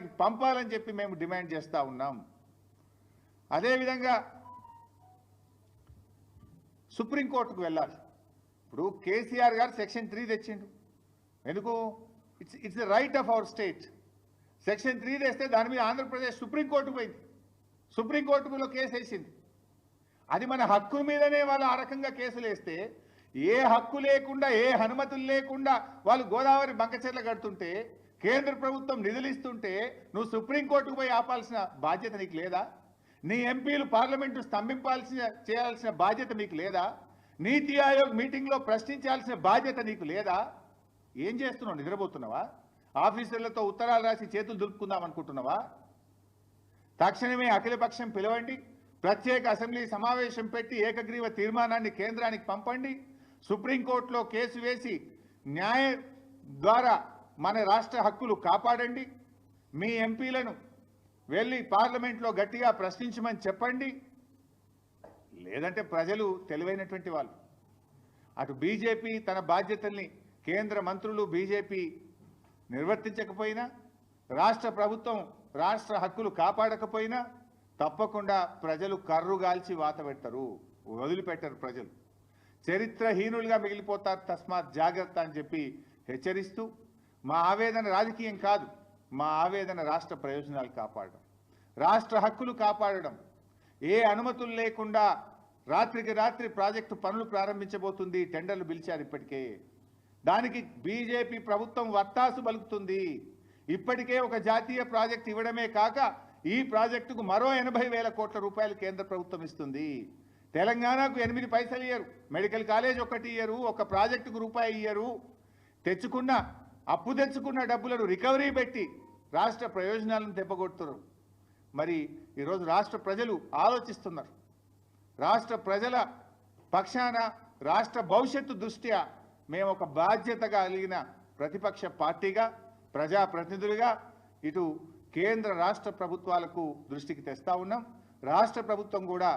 ప్రాంతానికి పంపాలని చెప్పి మేము డిమాండ్ చేస్తూ ఉన్నాం. అదేవిధంగా సుప్రీంకోర్టుకు వెళ్ళాలి. ఇప్పుడు కేసీఆర్ గారు సెక్షన్ త్రీ తెచ్చిండు. ఎందుకు? It's it's the right of our state section three తెస్తే దాని మీద ఆంధ్రప్రదేశ్ సుప్రీంకోర్టుకు పోయింది. సుప్రీంకోర్టులో కేసు వేసింది. అది మన హక్కు మీదనే వాళ్ళు ఆ రకంగా కేసులు వేస్తే ఏ హక్కు లేకుండా ఏ అనుమతులు లేకుండా వాళ్ళు గోదావరి బంకచెర్ల కడుతుంటే కేంద్ర ప్రభుత్వం నిధులు ఇస్తుంటే నువ్వు సుప్రీంకోర్టుకు పోయి ఆపాల్సిన బాధ్యత నీకు లేదా? నీ ఎంపీలు పార్లమెంటు స్తంభింపాల్సిన చేయాల్సిన బాధ్యత మీకు లేదా? నీతి ఆయోగ్ మీటింగ్లో ప్రశ్నించాల్సిన బాధ్యత నీకు లేదా? ఏం చేస్తున్నావు? నిద్రపోతున్నావా? ఆఫీసర్లతో ఉత్తరాలు రాసి చేతులు దులుపుకుందాం అనుకుంటున్నావా? తక్షణమే అఖిలపక్షం పిలవండి. ప్రత్యేక అసెంబ్లీ సమావేశం పెట్టి ఏకగ్రీవ తీర్మానాన్ని కేంద్రానికి పంపండి. సుప్రీంకోర్టులో కేసు వేసి న్యాయ ద్వారా మన రాష్ట్ర హక్కులు కాపాడండి. మీ ఎంపీలను వెళ్ళి పార్లమెంట్లో గట్టిగా ప్రశ్నించమని చెప్పండి. లేదంటే ప్రజలు తెలివైనటువంటి వాళ్ళు. అటు బీజేపీ తన బాధ్యతల్ని కేంద్ర మంత్రులు బీజేపీ నిర్వర్తించకపోయినా రాష్ట్ర ప్రభుత్వం రాష్ట్ర హక్కులు కాపాడకపోయినా తప్పకుండా ప్రజలు కర్రుగాల్చి వాత పెడతారు వదిలిపెట్టరు ప్రజలు. చరిత్రహీనులుగా మిగిలిపోతారు తస్మాత్ జాగ్రత్త అని చెప్పి హెచ్చరిస్తూ మా ఆవేదన రాజకీయం కాదు. మా ఆవేదన రాష్ట్ర ప్రయోజనాలు కాపాడడం. రాష్ట్ర హక్కులు కాపాడడం. ఏ అనుమతులు లేకుండా రాత్రికి రాత్రి ప్రాజెక్టు పనులు ప్రారంభించబోతుంది టెండర్లు పిలిచారు ఇప్పటికే. దానికి బీజేపీ ప్రభుత్వం వత్తాసు పలుకుతుంది. ఇప్పటికే ఒక జాతీయ ప్రాజెక్ట్ ఇవ్వడమే కాక ఈ ప్రాజెక్టుకు మరో ఎనభై వేల కోట్ల రూపాయలు కేంద్ర ప్రభుత్వం ఇస్తుంది. తెలంగాణకు ఎనిమిది పైసలు ఇయ్యరు. మెడికల్ కాలేజ్ ఒకటి ఇయ్యరు. ఒక ప్రాజెక్టుకు రూపాయి ఇయ్యరు. తెచ్చుకున్న అప్పు తెచ్చుకున్న డబ్బులను రికవరీ పెట్టి రాష్ట్ర ప్రయోజనాలను తెప్పగొడుతున్నారు మరి ఈరోజు రాష్ట్ర ప్రజలు ఆలోచిస్తున్నారు. రాష్ట్ర ప్రజల పక్షాన రాష్ట్ర భవిష్యత్తు దృష్ట్యా మేము ఒక బాధ్యత కలిగిన ప్రతిపక్ష పార్టీగా ప్రజాప్రతినిధులుగా ఇటు కేంద్ర రాష్ట్ర ప్రభుత్వాలకు దృష్టికి తెస్తా ఉన్నాం. రాష్ట్ర ప్రభుత్వం కూడా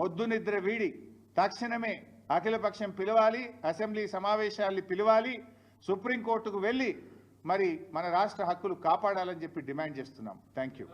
మొద్దు నిద్ర వీడి తక్షణమే అఖిలపక్షం పిలవాలి అసెంబ్లీ సమావేశాల్ని పిలవాలి సుప్రీంకోర్టుకు వెళ్ళి మరి మన రాష్ట్ర హక్కులు కాపాడాలని చెప్పి డిమాండ్ చేస్తున్నాం. Thank you